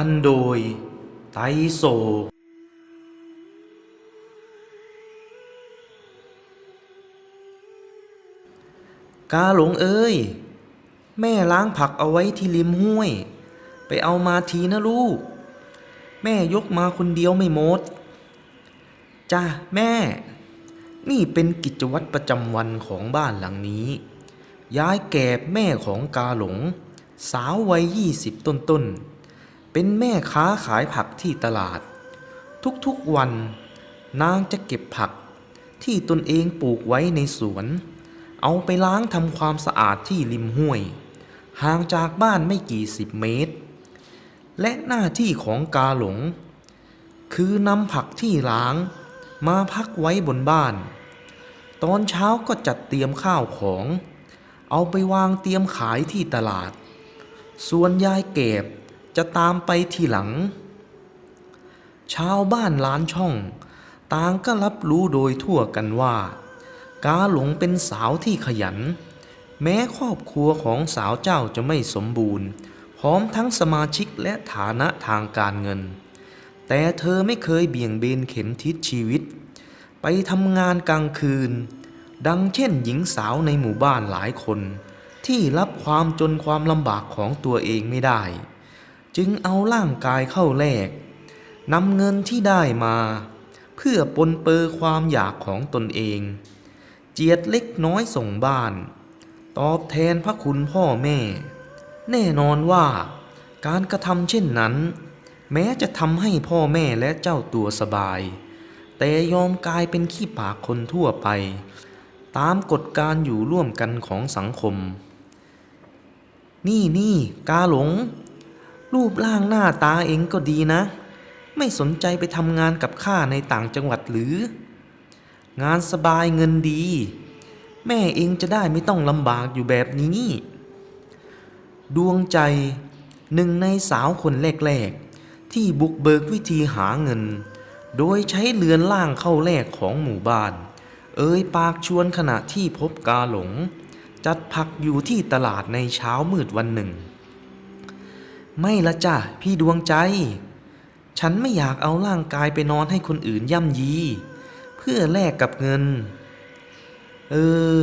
พันโดย ไตรโศกกาหลงเอ้ย แม่ล้างผักเอาไว้ที่ริมห้วย ไปเอามาทีนะลูก แม่ยกมาคนเดียวไม่หมด จ้าแม่ นี่เป็นกิจวัตรประจำวันของบ้านหลังนี้ยายแก่แม่ของกาหลง สาววัยยี่สิบต้นๆ เป็นแม่ค้าขายผักที่ตลาด ทุกๆวัน นางจะเก็บผักที่ตนเองปลูกไว้ในสวน เอาไปล้างทำความสะอาดที่ริมห้วย ห่างจากบ้านไม่กี่สิบเมตร และหน้าที่ของกาหลง คือนำผักที่ล้างมาพักไว้บนบ้าน ตอนเช้าก็จัดเตรียมข้าวของ เอาไปวางเตรียมขายที่ตลาด ส่วนยายเก็บ จะตามไปทีหลัง ชาวบ้านล้านช่อง ต่างก็รับรู้โดยทั่วกันว่า กาหลงเป็นสาวที่ขยัน แม้ครอบครัวของสาวเจ้าจะไม่สมบูรณ์ พร้อมทั้งสมาชิกและฐานะทางการเงิน แต่เธอไม่เคยเบี่ยงเบนเข็มทิศชีวิต ไปทำงานกลางคืน ดังเช่นหญิงสาวในหมู่บ้านหลายคนที่รับความจนความลำบากของตัวเองไม่ได้ จึงเอาร่างกายเข้าแลกนำเงินที่ได้มา เพื่อปนเปื้อความอยากของตนเอง เจียดเล็กน้อยส่งบ้าน ตอบแทนพระคุณพ่อแม่ แน่นอนว่า การกระทำเช่นนั้น แม้จะทำให้พ่อแม่และเจ้าตัวสบาย แต่ยอมกลายเป็นขี้ปากคนทั่วไป ตามกฎการอยู่ร่วมกันของสังคม นี่นี่กาหลง รูปร่างหน้าตาเองก็ดีนะ ไม่สนใจไปทำงานกับข้าในต่างจังหวัดหรือ งานสบายเงินดี แม่เองจะได้ไม่ต้องลำบากอยู่แบบนี้ ดวงใจหนึ่งในสาวคนแรกๆ ที่บุกเบิกวิธีหาเงิน โดยใช้เรือนล่างเข้าแลกของหมู่บ้าน เอ่ยปากชวนขณะที่พบกาหลง จัดพักอยู่ที่ตลาดในเช้ามืดวันหนึ่ง ไม่ละจ้ะพี่ดวงใจ ฉันไม่อยากเอาร่างกายไปนอนให้คนอื่นย่ำยี เพื่อแลกกับเงิน เออ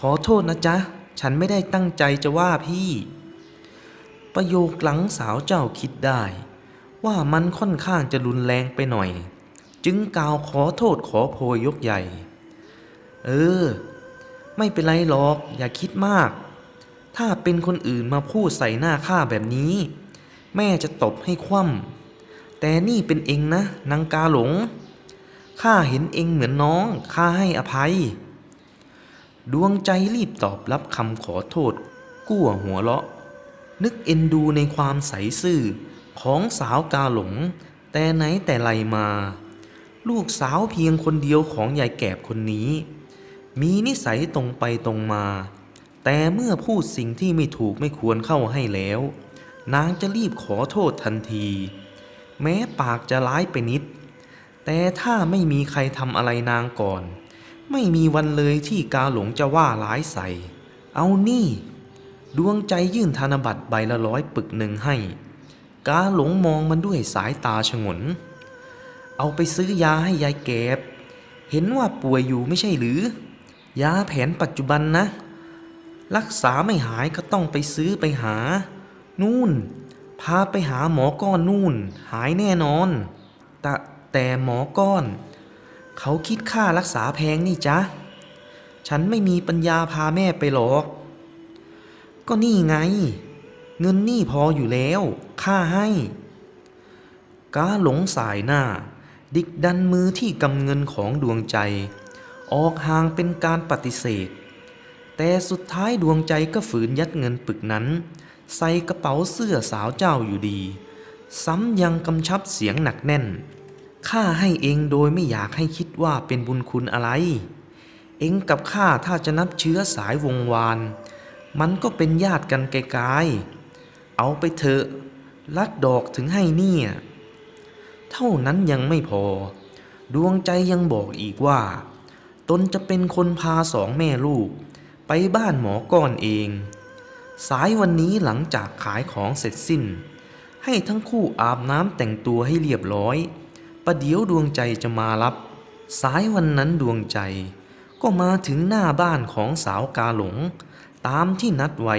ขอโทษนะจ๊ะ ฉันไม่ได้ตั้งใจจะว่าพี่ ประโยคหลังสาวเจ้าคิดได้ ว่ามันค่อนข้างจะรุนแรงไปหน่อย จึงกล่าวขอโทษขอโพยยกใหญ่ เออ ไม่เป็นไรหรอก อย่าคิดมากถ้าเป็นคนอื่นมาพูดใส่หน้าข้าแบบนี้ แม่จะตบให้คว่ำแต่นี่เป็นเองนะนางกาหลง ข้าเห็นเองเหมือนน้อง ข้าให้อภัย ดวงใจรีบตอบรับคำขอโทษ กั้วหัวเราะ นึกเอ็นดูในความใสซื่อของสาวกาหลง แต่ไหนแต่ไรมา ลูกสาวเพียงคนเดียวของยายแกบคนนี้ มีนิสัยตรงไปตรงมา แต่เมื่อพูดสิ่งที่ไม่ถูกไม่ควรเข้าให้แล้ว นางจะรีบขอโทษทันที แม้ปากจะร้ายไปนิด แต่ถ้าไม่มีใครทำอะไรนางก่อน ไม่มีวันเลยที่กาหลงจะว่าร้ายใส่ เอานี่ ดวงใจยื่นธนบัตรใบละร้อยปึกหนึ่งให้ กาหลงมองมันด้วยสายตาฉงน เอาไปซื้อยาให้ยายแกบ เห็นว่าป่วยอยู่ไม่ใช่หรือ ยาแผนปัจจุบันนะ รักษาไม่หายก็ต้องไปซื้อไปหา นู่น พาไปหาหมอก้อนนู่น หายแน่นอน แต่แต่หมอก้อน เขาคิดค่ารักษาแพงนี่จ๊ะ ฉันไม่มีปัญญาพาแม่ไปหรอก ก็นี่ไง เงินนี่พออยู่แล้ว ค่าให้กาหลงสายหน้า ดิกดันมือที่กำเงินของดวงใจ ออกห่างเป็นการปฏิเสธแต่สุดท้ายดวงใจก็ฝืนยัดเงินปึกนั้น ใส่กระเป๋าเสื้อสาวเจ้าอยู่ดี ซ้ำยังกำชับเสียงหนักแน่น ข้าให้เองโดยไม่อยากให้คิดว่าเป็นบุญคุณอะไร เองกับข้าถ้าจะนับเชื้อสายวงวาน มันก็เป็นญาติกันไกลๆ เอาไปเถอะ ลัดดอกถึงให้เนี่ย เท่านั้นยังไม่พอ ดวงใจยังบอกอีกว่า ตนจะเป็นคนพาสองแม่ลูก ไปบ้านหมอก้อนเอง สายวันนี้หลังจากขายของเสร็จสิ้น ให้ทั้งคู่อาบน้ำแต่งตัวให้เรียบร้อยประเดี๋ยวดวงใจจะมารับ สายวันนั้นดวงใจ ก็มาถึงหน้าบ้านของสาวกาหลง ตามที่นัดไว้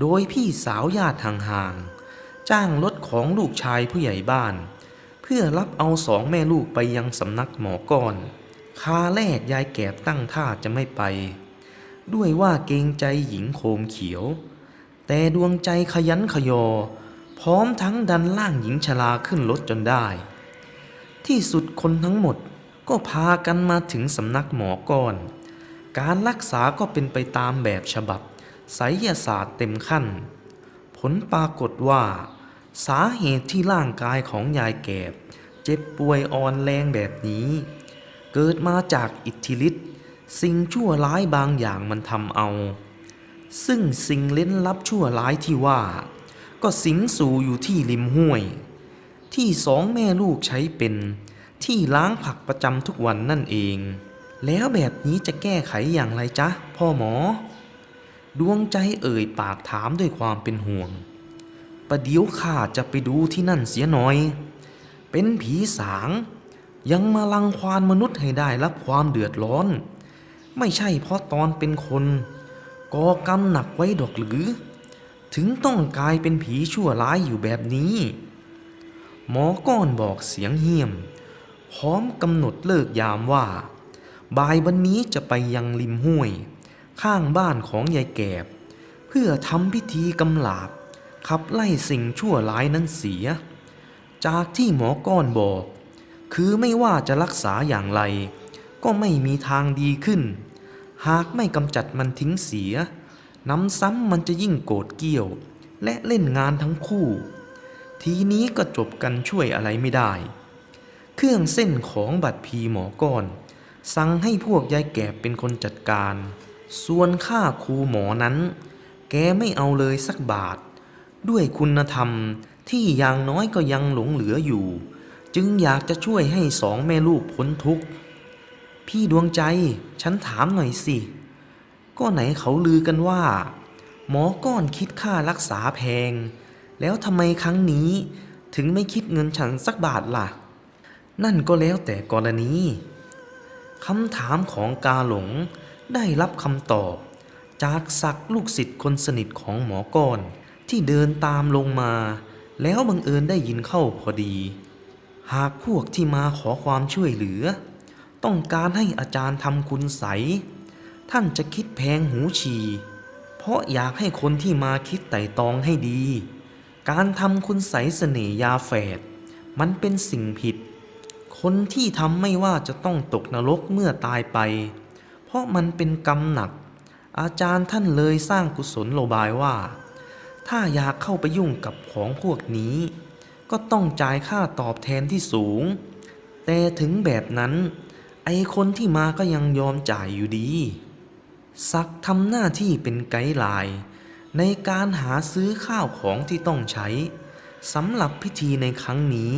โดยพี่สาวญาติห่างๆจ้างรถของลูกชายผู้ใหญ่บ้าน เพื่อรับเอาสองแม่ลูกไปยังสำนักหมอก่อนคาแรกยายแก่ตั้งท่าจะไม่ไป ด้วยว่าเกรงใจหญิงโคมเขียว แต่ดวงใจขยันขยอ พร้อมทั้งดันล่างหญิงชราขึ้นรถจนได้ ที่สุดคนทั้งหมดก็พากันมาถึงสำนักหมอก่อน การรักษาก็เป็นไปตามแบบฉบับไสยศาสตร์เต็มขั้น ผลปรากฏว่า สาเหตุที่ร่างกายของยายแก่เจ็บป่วยอ่อนแรงแบบนี้ เกิดมาจากอิทธิฤทธิ์ สิ่งชั่วร้ายบางอย่างมันทำเอา ซึ่งสิ่งเล้นลับชั่วร้ายที่ว่า ก็สิงสู่อยู่ที่ริมห้วย ที่สองแม่ลูกใช้เป็นที่ล้างผักประจำทุกวันนั่นเอง แล้วแบบนี้จะแก้ไขอย่างไรจ๊ะ พ่อหมอ ดวงใจเอ่ยปากถามด้วยความเป็นห่วง ประเดี๋ยวข้าจะไปดูที่นั่นเสียหน่อย เป็นผีสาง ยังมาลังควานมนุษย์ให้ได้รับความเดือดร้อน ไม่ใช่เพราะตอนเป็นคนก่อกรรมหนักไว้ดอกหรือ ถึงต้องกลายเป็นผีชั่วร้ายอยู่แบบนี้ หมอก้อนบอกเสียงเหี้ยม พร้อมกำหนดเลิกยามว่า บ่ายวันนี้จะไปยังริมห้วย ข้างบ้านของยายแกบ เพื่อทำพิธีกำลาบ ขับไล่สิ่งชั่วร้ายนั้นเสีย จากที่หมอก้อนบอก คือไม่ว่าจะรักษาอย่างไร ก็ไม่มีทางดีขึ้น หากไม่กำจัดมันทิ้งเสีย น้ำซ้ำมันจะยิ่งโกรธเกี้ยว และเล่นงานทั้งคู่ ทีนี้ก็จบกันช่วยอะไรไม่ได้ เครื่องเส้นของบัตรพีหมอก้อน สั่งให้พวกยายแก่เป็นคนจัดการ ส่วนค่าครูหมอนั้น แกไม่เอาเลยสักบาท ด้วยคุณธรรมที่อย่างน้อยก็ยังหลงเหลืออยู่ จึงอยากจะช่วยให้สองแม่ลูกพ้นทุกข์ พี่ดวงใจ ฉันถามหน่อยสิ ก็ไหนเขาลือกันว่า หมอก้อนคิดค่ารักษาแพง แล้วทำไมครั้งนี้ ถึงไม่คิดเงินฉันสักบาทล่ะ นั่นก็แล้วแต่กรณีคำถามของกาหลงได้รับคำตอบ จากศักลูกศิษย์คนสนิทของหมอก้อนที่เดินตามลงมา แล้วบังเอิญได้ยินเข้าพอดี หากพวกที่มาขอความช่วยเหลือ ต้องการให้อาจารย์ทำคุณใส ท่านจะคิดแพงหูฉี่ เพราะอยากให้คนที่มาคิดไต่ตองให้ดี การทำคุณใสเสน่ยาแฝด มันเป็นสิ่งผิด คนที่ทำไม่ว่าจะต้องตกนรกเมื่อตายไป เพราะมันเป็นกรรมหนัก อาจารย์ท่านเลยสร้างกุศลโลบายว่า ถ้าอยากเข้าไปยุ่งกับของพวกนี้ ก็ต้องจ่ายค่าตอบแทนที่สูง แต่ถึงแบบนั้น ไอคนที่มาก็ยังยอมจ่ายอยู่ดีสักทำหน้าที่เป็นไกด์ไลน์ในการหาซื้อข้าวของที่ต้องใช้สำหรับพิธีในครั้งนี้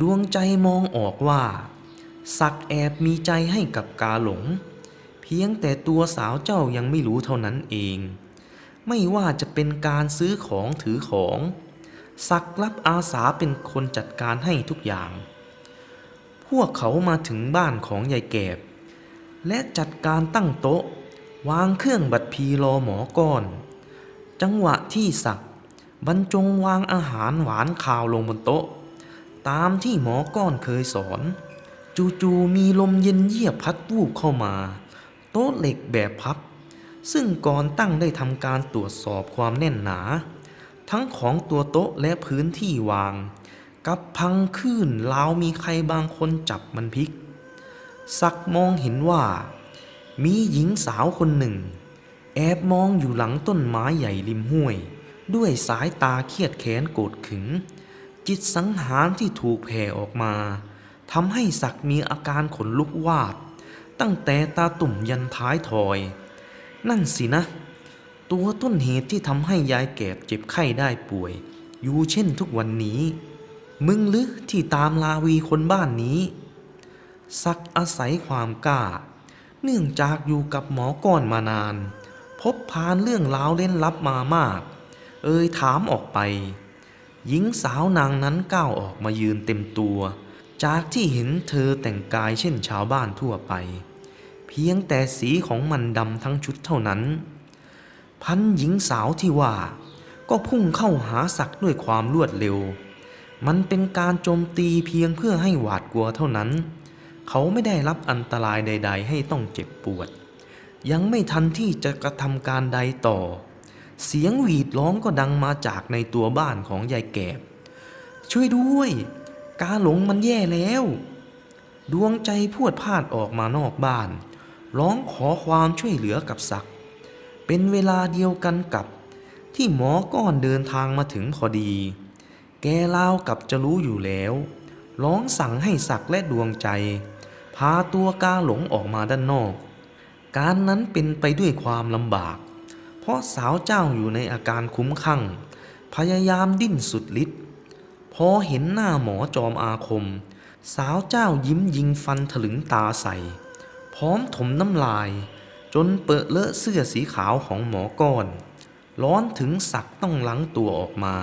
ดวงใจมองออกว่า สักแอบมีใจให้กับกาหลง เพียงแต่ตัวสาวเจ้ายังไม่รู้เท่านั้นเอง ไม่ว่าจะเป็นการซื้อของถือของ สักรับอาสาเป็นคนจัดการให้ทุกอย่าง พวกเขามาถึงบ้านของยายแกบ และจัดการตั้งโต๊ะ วางเครื่องบัตรพีรอหมอก่อน จังหวะที่สักบรรจงวางอาหารหวานข่าวลงบนโต๊ะ ตามที่หมอก้อนเคยสอน จู่ๆมีลมเย็นเยียบพัดวูบเข้ามา โต๊ะเหล็กแบบพับ ซึ่งก่อนตั้งได้ทำการตรวจสอบความแน่นหนา ทั้งของตัวโต๊ะและพื้นที่วาง กับพังขึ้นราวมีใครบางคนจับมันพลิก สักมองเห็นว่า มีหญิงสาวคนหนึ่ง แอบมองอยู่หลังต้นไม้ใหญ่ริมห้วย ด้วยสายตาเครียดแค้นโกรธขึง จิตสังหารที่ถูกแผ่ออกมาทำให้ศักมีอาการขนลุกวาบตั้งแต่ตาตุ่มยันท้ายทอย นั่นสินะ ตัวต้นเหตุที่ทำให้ยายแก่เจ็บไข้ได้ป่วย อยู่เช่นทุกวันนี้ มึงหรือที่ตามลาวีคนบ้านนี้สักอาศัยความกล้า เนื่องจากอยู่กับหมอก้อนมานาน พบพานเรื่องราวเล่นลับมามาก เอ่ยถามออกไป หญิงสาวนางนั้นก้าวออกมายืนเต็มตัว จากที่เห็นเธอแต่งกายเช่นชาวบ้านทั่วไป เพียงแต่สีของมันดำทั้งชุดเท่านั้น พันหญิงสาวที่ว่าก็พุ่งเข้าหาศักด์ด้วยความรวดเร็ว มันเป็นการโจมตีเพียงเพื่อให้หวาดกลัวเท่านั้น เขาไม่ได้รับอันตรายใด ๆ ให้ต้องเจ็บปวด ยังไม่ทันที่จะกระทำการใดต่อ เสียงหวีดร้องก็ดังมาจากในตัวบ้านของยายแกบ ช่วยด้วย กาหลงมันแย่แล้ว ดวงใจพวดพาดออกมานอกบ้าน ร้องขอความช่วยเหลือกับศักดิ์เป็นเวลาเดียวกันกับ ที่หมอก้อนเดินทางมาถึงพอดี แกเล่าวกับจะรู้อยู่แล้ว ร้องสั่งให้ศักดิ์และดวงใจ พาตัวกาหลงออกมาด้านนอก การนั้นเป็นไปด้วยความลำบาก เพราะสาวเจ้าอยู่ในอาการคุ้มข้างพยายามดิ้นสุดฤทธิ์พอเห็นหน้าหมอจอมอาคม สาวเจ้ายิ้มยิงฟันถลึงตาใส่ พร้อมถมน้ำลาย จนเปิดเลอะเสื้อสีขาวของหมอก้อน ร้อนถึงสักต้องล้างตัวออกมา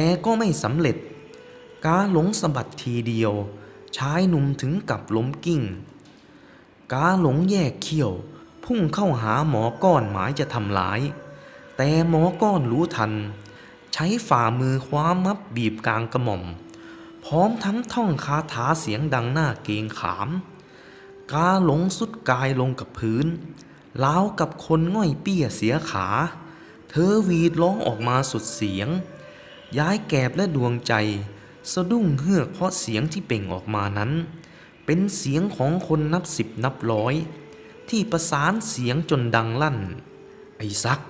แต่ก็ไม่สำเร็จ กาหลงสะบัดทีเดียว ชายหนุ่มถึงกับล้มกิ้ง กาหลงแยกเขี้ยว พุ่งเข้าหาหมอก้อนหมายจะทำร้าย แต่หมอก้อนรู้ทัน ใช้ฝ่ามือคว้ามับบีบกลางกระหม่อม พร้อมทั้งท่องคาถาเสียงดังหน้าเกงขาม กาหลงสุดกายลงกับพื้นล้าวกับคนง่อยเปี้ยเสียขา เธอวีดร้องออกมาสุดเสียง ย้ายแกบและดวงใจ สะดุ้งเฮือกเพราะเสียงที่เป่งออกมานั้น เป็นเสียงของคนนับสิบนับร้อย ที่ประสานเสียงจนดังลั่น ไอ้ซัก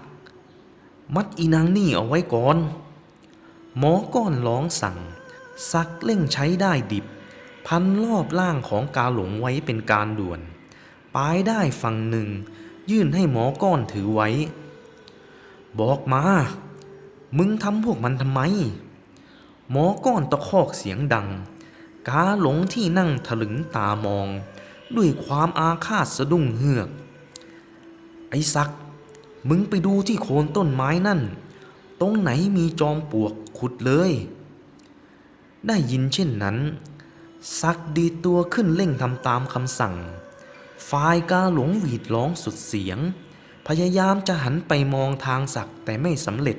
มัดอีนางนี่เอาไว้ก่อน หมอก้อนร้องสั่ง ซักเร่งใช้ได้ดิบ พันรอบล่างของกาหลงไว้เป็นการด่วน ปลายได้ฝั่งหนึ่ง ยื่นให้หมอก้อนถือไว้ บอกมา มึงทำพวกมันทำไม หมอก้อนตะคอกเสียงดัง กาหลงที่นั่งถลึงตามอง ด้วยความอาฆาตสะดุ้งเฮือก ไอ้ซัก มึงไปดูที่โคนต้นไม้นั่น ตรงไหนมีจอมปลวกขุดเลย ได้ยินเช่นนั้น ซักดีตัวขึ้นเร่งทำตามคำสั่งฝ่ายกาหลงหวีดร้องสุดเสียง พยายามจะหันไปมองทางศักแต่ไม่สำเร็จ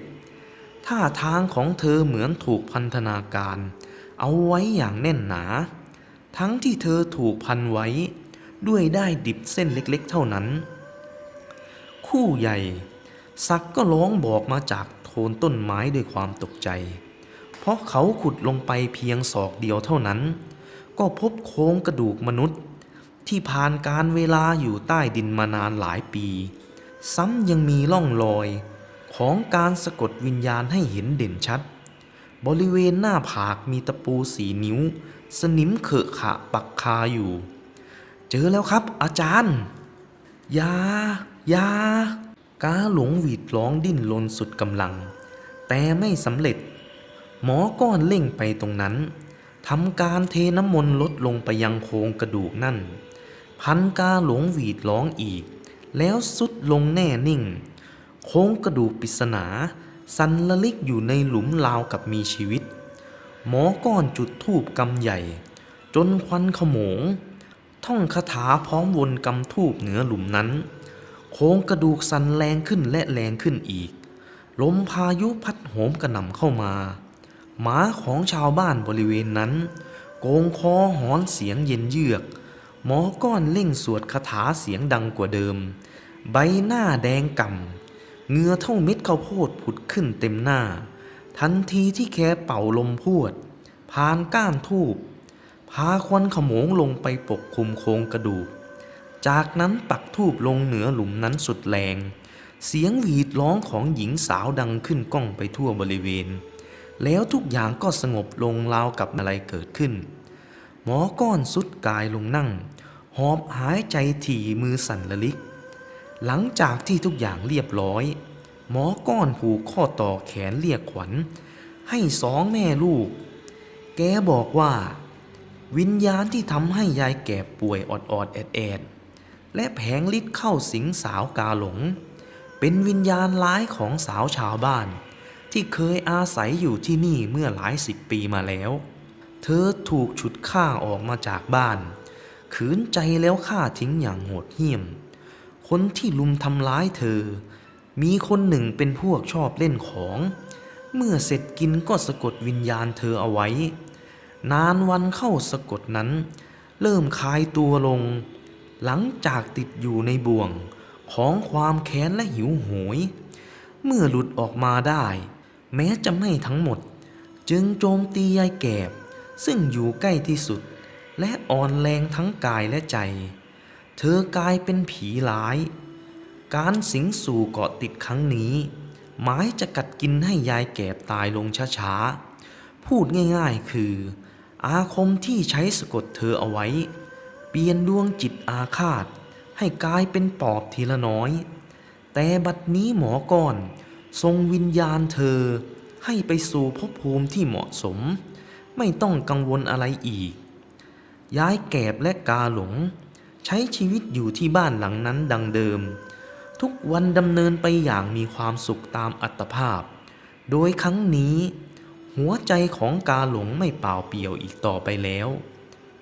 ท่าทางของเธอเหมือนถูกพันธนาการ เอาไว้อย่างแน่นหนา ทั้งที่เธอถูกพันไว้ ด้วยได้ดิบเส้นเล็กๆเท่านั้น คู่ใหญ่สักก็ร้องบอกมาจากโคนต้นไม้ด้วยความตกใจ เพราะเขาขุดลงไปเพียงศอกเดียวเท่านั้น ก็พบโครงกระดูกมนุษย์ ที่ผ่านการเวลาอยู่ใต้ดินมานานหลายปี ซ้ำยังมีร่องรอย ของการสะกดวิญญาณให้เห็นเด่นชัด บริเวณหน้าผากมีตะปูสีนิ้ว สนิมเขอะขะปักคาอยู่ เจอแล้วครับ อาจารย์ ยายากาหลงหวีดร้องดิ้นรนสุดกำลัง แต่ไม่สำเร็จ หมอก้อนเร่งไปตรงนั้นทำการเทน้ำมนต์ลดลงไปยังโครงกระดูกนั่น พันกาหลงหวีดร้องอีก แล้วสุดลงแน่นิ่ง โครงกระดูกปริศนาสันละลิกอยู่ในหลุมราวกับมีชีวิต หมอก้อนจุดธูปกำใหญ่ จนควันขโมง ท่องคาถาพร้อมวนกำทูบเหนือหลุมนั้น โครงกระดูกสันแรงขึ้นและแรงขึ้นอีก ลมพายุพัดโหมกระหน่ำเข้ามา หมาของชาวบ้านบริเวณนั้น โกงคอหอนเสียงเย็นเยือก หมอก้อนเล่งสวดคาถาเสียงดังกว่าเดิม ใบหน้าแดงก่ำ เหงื่อเท่าเม็ดข้าวโพดผุดขึ้นเต็มหน้า ทันทีที่แกเป่าลมพวด ผ่านก้านทูบพาควันขโมงลงไปปกคลุมโครงกระดูก จากนั้นปักทูบลงเหนือหลุมนั้นสุดแรง เสียงหวีดร้องของหญิงสาวดังขึ้นก้องไปทั่วบริเวณ แล้วทุกอย่างก็สงบลงราวกับอะไรเกิดขึ้น หมอก้อนสุดกายลงนั่ง หอบหายใจถี่มือสั่นละลิก หลังจากที่ทุกอย่างเรียบร้อย หมอก้อนผูกข้อต่อแขนเรียกขวัญ ให้สองแม่ลูก แกบอกว่า วิญญาณที่ทำให้ยายแก่ป่วยอดอดแอดแอดและแผงฤทธิ์เข้าสิงสาวกาหลง เป็นวิญญาณร้ายของสาวชาวบ้าน ที่เคยอาศัยอยู่ที่นี่เมื่อหลายสิบปีมาแล้ว เธอถูกฉุดฆ่าออกมาจากบ้าน ขืนใจแล้วฆ่าทิ้งอย่างโหดเหี้ยม คนที่ลุมทำร้ายเธอ มีคนหนึ่งเป็นพวกชอบเล่นของ เมื่อเสร็จกินก็สะกดวิญญาณเธอเอาไว้ นานวันเข้าสะกดนั้น เริ่มคลายตัวลง หลังจากติดอยู่ในบ่วงของความแค้นและหิวโหย เมื่อหลุดออกมาได้ แม้จะไม่ทั้งหมด จึงโจมตียายแกบ ซึ่งอยู่ใกล้ที่สุด และอ่อนแรงทั้งกายและใจ เธอกลายเป็นผีร้าย การสิงสู่เกาะติดครั้งนี้หมายจะกัดกินให้ยายแกบตายลงช้าๆ พูดง่ายๆคือ อาคมที่ใช้สะกดเธอเอาไว้ เปลี่ยนดวงจิตอาฆาต ให้กลายเป็นปอบทีละน้อย แต่บัดนี้หมอก่อนทรงวิญญาณเธอให้ไปสู่ภพภูมิที่เหมาะสม ไม่ต้องกังวลอะไรอีก ย้ายแกบและกาหลง ใช้ชีวิตอยู่ที่บ้านหลังนั้นดังเดิม ทุกวันดำเนินไปอย่างมีความสุขตามอัตภาพ โดยครั้งนี้ หัวใจของกาหลงไม่เปล่าเปลี่ยวอีกต่อไปแล้ว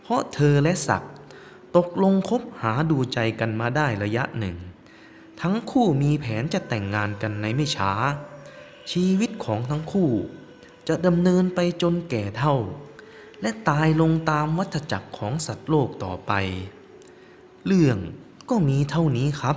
เพราะเธอและศักดิ์ตกลงคบหาดูใจกันมาได้ระยะหนึ่ง ทั้งคู่มีแผนจะแต่งงานกันในไม่ช้า ชีวิตของทั้งคู่ จะดำเนินไปจนแก่เท่า และตายลงตามวัฏจักรของสัตว์โลกต่อไป เรื่องก็มีเท่านี้ครับ